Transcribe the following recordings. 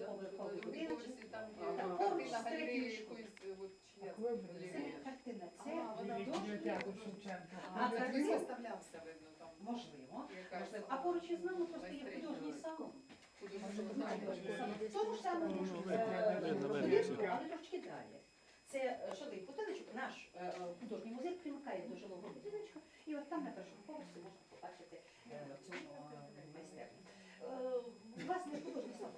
двоповерховий є Поруч з третьою Так вибрали. Це картина, це вона Бібліотеку А, А, це це ви? виставлявся, видно, там. можливо. можливо. А поруч із нами просто є художній салон. Тому ж е, видно, будинку, але трошки далі. Це е, жилий будиночок, наш е, е, художній музей примикає до жилого будиночка, і от там на першому поверсі можна побачити е, цю е, майстерню. Е, Власне, художній салон.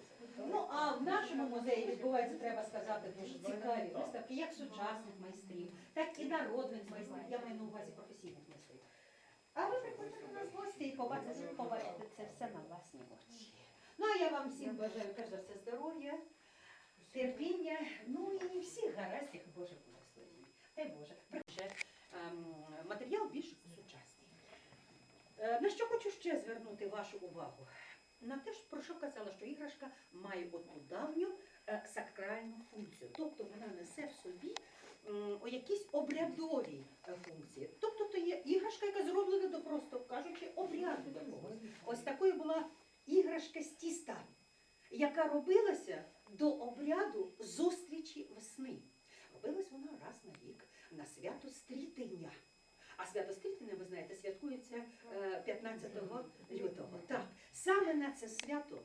Ну а в нашому музеї відбувається, треба сказати, дуже цікаві виставки, як сучасних майстрів, так і народних майстрів. Я маю на увазі професійних майстрів. А ви приходьте до нас в гості і побачите, це все на власні очі. Ну а я вам всім бажаю перш за все здоров'я, терпіння, ну і всіх гараздів Божих благословень. Дай Боже. Вже ем, матеріал більш сучасний. Е, На що хочу ще звернути вашу увагу? На те, про що казала, що іграшка має оту давню е, сакральну функцію. Тобто вона несе в собі якісь обрядові е, функції. Тобто то є іграшка, яка зроблена до просто кажучи, обряду якогось. Ось такою була іграшка з тіста, яка робилася до обряду зустрічі весни. Робилась вона раз на рік на свято стрітення. А свято стрітення, ви знаєте, святкується е, 15 лютого. Так, саме на це свято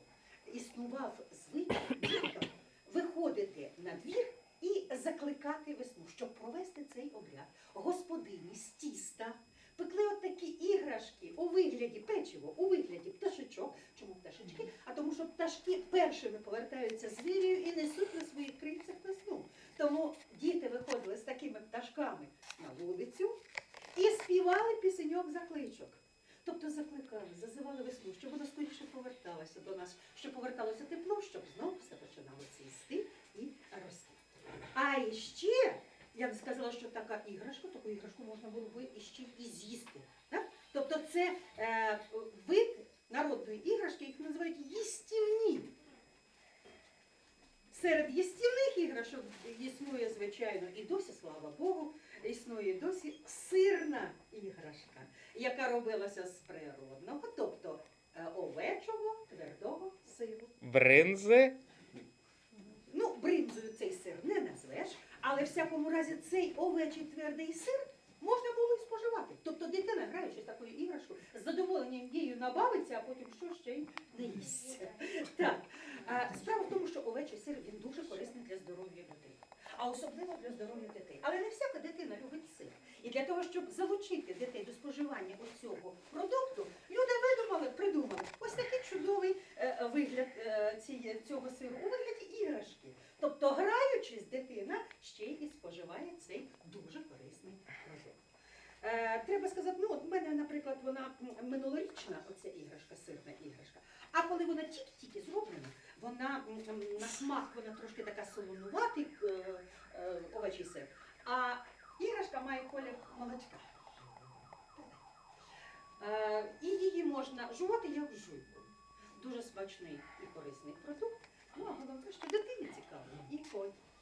існував звичай виходити на двір і закликати весну, щоб провести цей обряд. Господині з тіста пекли от такі іграшки у вигляді печиво, у вигляді пташечок. Чому пташечки? А тому, що пташки першими повертаються з вірою і несуть на своїх крильцях весну. Тому діти виходили з такими пташками на вулицю і співали пісеньок закличок. Тобто закликали, зазивали весну, щоб вона скоріше поверталася до нас, щоб поверталося тепло, щоб знову все починало цвісти і рости. А іще, я б сказала, що така іграшка, таку іграшку можна було би іще і з'їсти. Тобто це е, вид народної іграшки, їх називають їстівні. Серед їстівних іграшок існує, звичайно, і досі, слава Богу, існує досі сирна іграшка, яка робилася з природного, тобто е, овечого твердого сиру. Бринзи. Ну, бринзою цей сир не назвеш, але в всякому разі цей овечий твердий сир можна було і споживати. Тобто дитина, граючи такою іграшкою, з задоволенням її набавиться, а потім що ще й не їсть. Так. Справа в тому, що овечий сир він дуже корисний для здоров'я людей, а особливо для здоров'я дітей. Але не всяка дитина любить сир. І для того, щоб залучити дітей до споживання цього продукту, люди видумали, придумали ось такий чудовий е, вигляд е, цього сиру у вигляді іграшки. Тобто, граючись, дитина ще й споживає цей дуже корисний продукт. Е, треба сказати, ну от в мене, наприклад, вона минулорічна, оця іграшка, сирна іграшка. А коли вона тільки-тільки зроблена, вона на смак вона трошки така солонуватий овечий сир. А іграшка має колір молочка. Е, і її можна жувати як жуйку. Дуже смачний і корисний продукт. Ну, а головне, що дитині цікаво і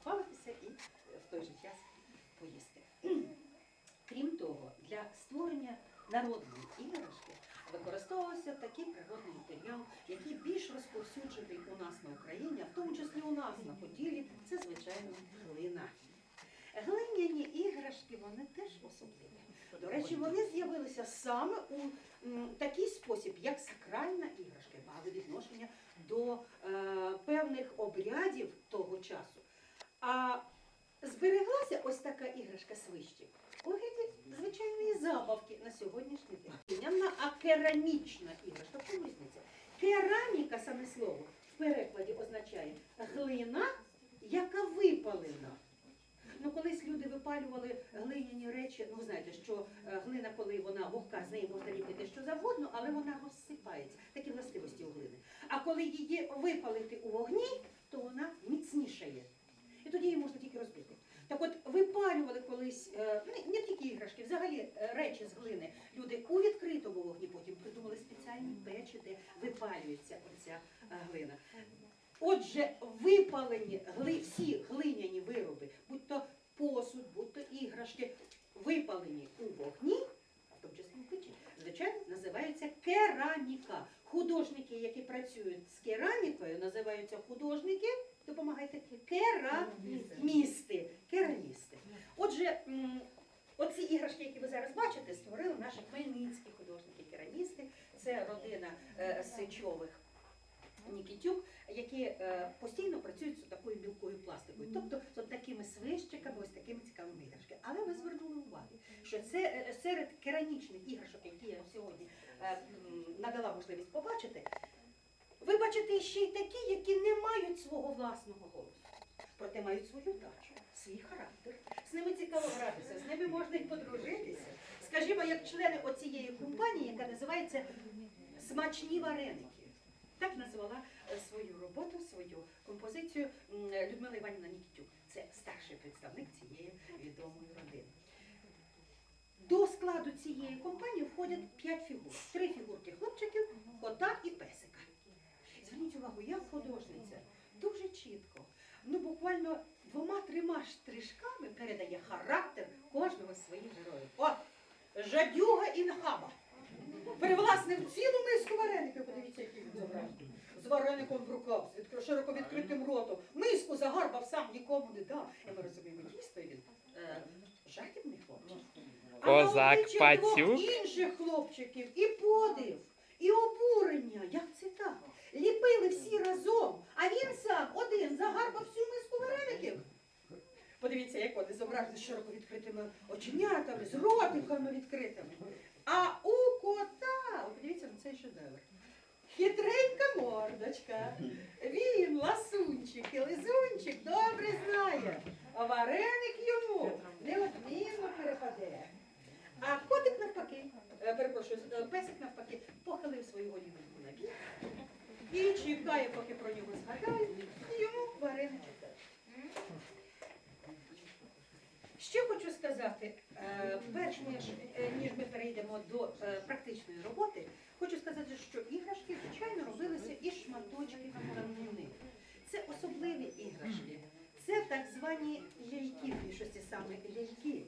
бавитися, і е, в той же час поїсти. Крім того, для створення народної іграшки використовувався такий природний матеріал, який більш розповсюджений у нас на Україні, а в тому числі у нас на Поділі, це звичайно глина. Глиняні іграшки вони теж особливі. До речі, вони з'явилися саме у такий спосіб, як сакральна іграшка, мали відношення до е, певних обрядів того часу. А збереглася ось така іграшка свищик у вигляді звичайної забавки на сьогоднішній день. А керамічна іграшка. Чому різниця? Кераміка, саме слово, в перекладі означає глина, яка випалена. Ну, колись люди випалювали глиняні речі. Ну, ви знаєте, що е, глина, коли вона вогка, з неї можна ліпити що завгодно, але вона розсипається. Такі властивості у глини. А коли її випалити у вогні, то вона міцнішає. І тоді її можна тільки розбити. Так от випалювали колись е, не, тільки іграшки, взагалі е, речі з глини. Люди у відкритому вогні потім придумали спеціальні печі, де випалюється оця глина. Отже, випалені всі глиняні вироби, будь то посуд, будь то іграшки, випалені у вогні, а в тому числі в печі, звичайно. називаються кераміка. Художники, які працюють з керамікою, називаються художники, допомагайте, керамісти. Керамісти. Отже, оці іграшки, які ви зараз бачите, створили наші хмельницькі художники, керамісти. Це родина е, Сичових. Нікітюк, які е, постійно працюють з такою мілкою пластикою, тобто з такими свищиками, ось такими цікавими увагу, що це е, серед керамічних іграшок, які я сьогодні е, надала можливість побачити, ви бачите ще й такі, які не мають свого власного голосу, проте мають свою вдачу, свій характер. З ними цікаво гратися, з ними можна й подружитися. Скажімо, як члени оцієї компанії, яка називається Смачні вареники. Так назвала е, свою роботу, свою композицію Людмила Іванівна Нікітюк. Це старший представник цієї відомої родини. До складу цієї компанії входять п'ять фігур. Три фігурки хлопчиків, кота і песика. Зверніть увагу, я художниця дуже чітко, ну буквально двома-трьома штришками передає характер кожного своїх героїв. О, жадюга і нахаба. Привласнив цілу миску вареників, подивіться, який він зображений. З вареником в руках, з широко відкритим ротом. Миску загарбав сам нікому не дав. І ми розуміємо, дійсно він е, жадібний хлопчик. А на Козак двох Пацюк? інших хлопчиків і подив, і обурення. Як це так? Ліпили всі разом, а він сам один загарбав всю миску вареників. Подивіться, як вони зображені з широко відкритими оченятами, з ротиками відкритими. А у кота, от подивіться на цей шедевр. Хитренька мордочка. Він, ласунчик і лизунчик, добре знає. А вареник йому неодмінно перепаде. А котик навпаки, е, перепрошую, е, песик навпаки, похилив свою голівку на бік і чекає, поки про нього згадають, і йому вареничок. Ще хочу сказати, е, перш ніж, ніж ми перейдемо до практичної роботи, хочу сказати, що іграшки, звичайно, робилися із шматочків тканини. Це особливі іграшки. Це так звані ляльки, в більшості саме ляльки.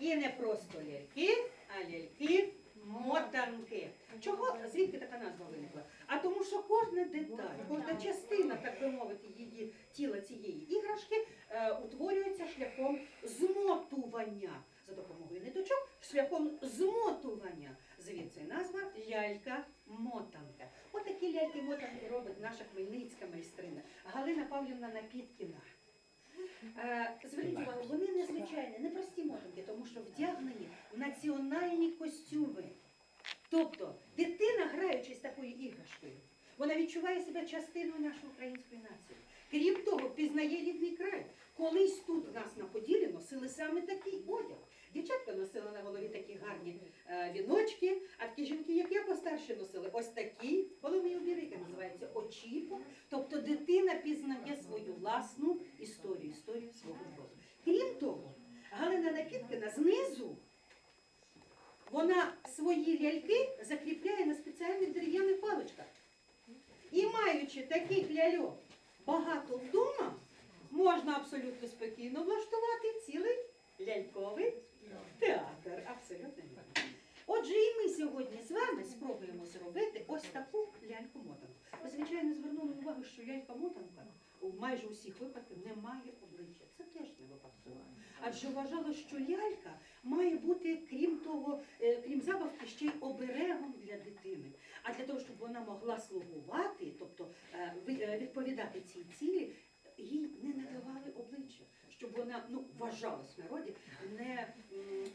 І не просто ляльки, а ляльки мотанки. Чого звідки така назва виникла? А тому, що кожна деталь, кожна частина, так би мовити, її тіла цієї іграшки е, утворюється шляхом змотування за допомогою ниточок, шляхом змотування. Звідси назва лялька-мотанка. Отакі ляльки-мотанки робить наша хмельницька майстрина Галина Павлівна Напіткіна. Е, Зверніть увагу, вони незвичайні, не прості мотанки, тому що вдягнені в національні костюми. Тобто дитина, граючись такою іграшкою, вона відчуває себе частиною нашої української нації. Крім того, пізнає рідний край. Колись тут в нас на Поділі носили саме такий одяг. Дівчатка носили на голові такі гарні е, віночки, а такі жінки, як я постарше, носили ось такі головні убіри, які називаються очіпо. Тобто дитина пізнає свою власну історію, історію свого роду. Крім того, Галина Накіткина знизу вона свої ляльки закріпляє на спеціальних дерев'яних паличках. І маючи таких ляльок багато вдома, можна абсолютно спокійно влаштувати цілий ляльковий театр. Абсолютно. Отже, і ми сьогодні з вами спробуємо зробити ось таку ляльку-мотанку. Ви, звичайно, звернули увагу, що лялька-мотанка у майже усіх випадках не має обличчя. Це теж не випадково. Адже вважало, що лялька має бути, крім того, е, крім забавки, ще й оберегом для дитини. А для того, щоб вона могла слугувати, тобто е, е, відповідати цій цілі, їй не надавали обличчя, щоб вона ну вважалась в народі, не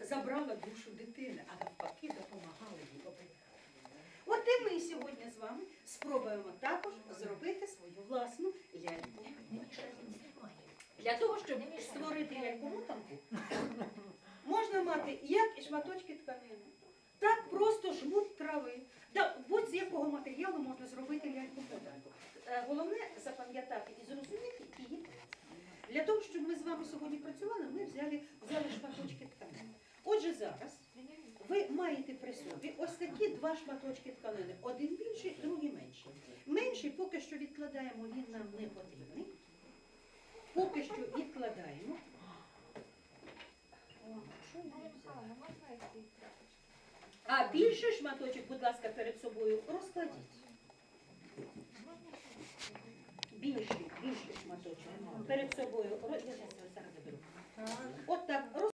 забрала душу дитини, а навпаки допомагала їй оберегати. От і ми сьогодні з вами спробуємо також зробити свою власну ляльку. Для того, щоб створити ляльку-мотанку, можна мати як і шматочки тканини, так просто жмут трави. Да, будь-з якого матеріалу можна зробити ляльку-мотанку. Е, Головне запам'ятати і зрозуміти її. Для того, щоб ми з вами сьогодні працювали, ми взяли, взяли шматочки тканини. Отже, зараз ви маєте при собі ось такі два шматочки тканини. Один більший, другий менший. Менший поки що відкладаємо, він нам не потрібний. Поки що відкладаємо. А більший шматочок, будь ласка, перед собою розкладіть. Більший, більший шматочок. Перед собою. Зараз заберу. От так.